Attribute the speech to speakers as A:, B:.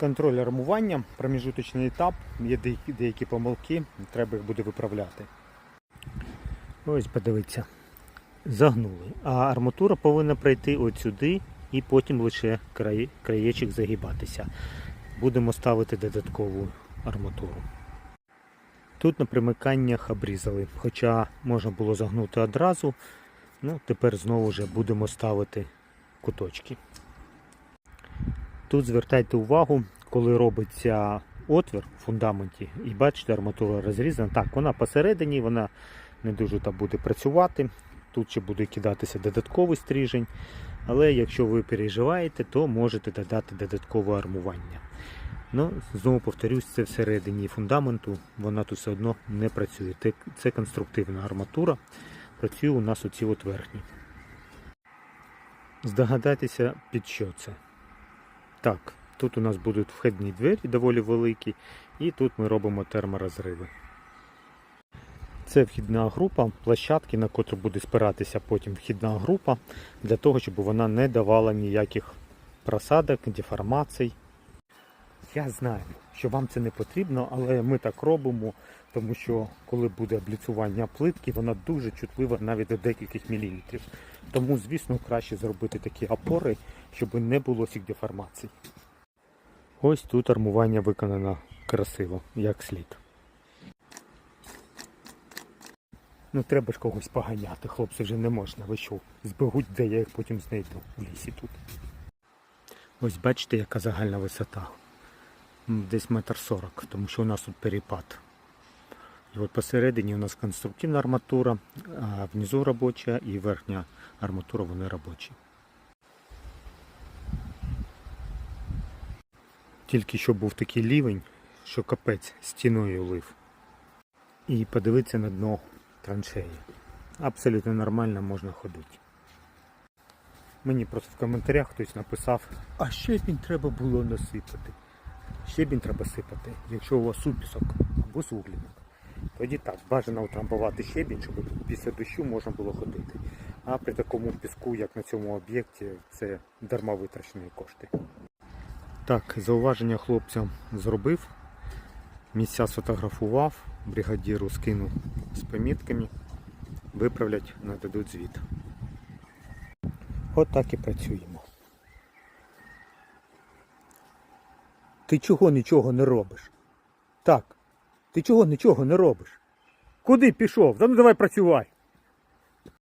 A: Контроль армування, проміжуточний етап, є деякі, помилки, треба їх буде виправляти. Ось подивіться. Загнули. А арматура повинна пройти от сюди і потім лише край, краєчок загибатися. Будемо ставити додаткову арматуру. Тут на примиканнях обрізали, хоча можна було загнути одразу. Ну, тепер знову вже будемо ставити куточки. Тут звертайте увагу, коли робиться отвір в фундаменті, і бачите, арматура розрізана. Так, вона посередині, вона не дуже там буде працювати. Тут ще буде кидатися додатковий стрижень. Але якщо ви переживаєте, то можете додати додаткове армування. Ну, знову повторюсь, це всередині фундаменту, вона тут все одно не працює. Це конструктивна арматура. Працює у нас оці от верхні. Здогадайтеся, під що це. Так, тут у нас будуть вхідні двері доволі великі, і тут ми робимо терморозриви. Це вхідна група площадки, на котру буде спиратися потім вхідна група, для того, щоб вона не давала ніяких просадок, деформацій. Я знаю, що вам це не потрібно, але ми так робимо, тому що коли буде обліцювання плитки, вона дуже чутлива навіть до декількох міліметрів. Тому, звісно, краще зробити такі опори, щоб не було цих деформацій. Ось тут армування виконано красиво, як слід. Ну треба ж когось поганяти, хлопці вже не можна. Ви що, збегуть, де я їх потім знайду в лісі тут. Ось бачите, яка загальна висота. Десь метр сорок, тому що у нас тут перепад. І от посередині у нас конструктивна арматура, а внизу робоча і верхня арматура вони робочі. Тільки що був такий рівень, що капець стіною лив. І подивитися на дно траншеї. Абсолютно нормально можна ходити. Мені просто в коментарях хтось написав, а щебінь треба було насипати. Щебінь треба сипати, якщо у вас супісок або суглінок. Тоді так, бажано утрамбувати щебінь, щоб після дощу можна було ходити. А при такому піску, як на цьому об'єкті, це дарма витрачені кошти. Так, зауваження хлопцям зробив. Місця сфотографував, бригадіру скинув з помітками. Виправлять, нададуть звіт. От так і працюємо. Ти чого нічого не робиш? Так. Ти чого нічого не робиш? Куди пішов? Та ну давай працювай.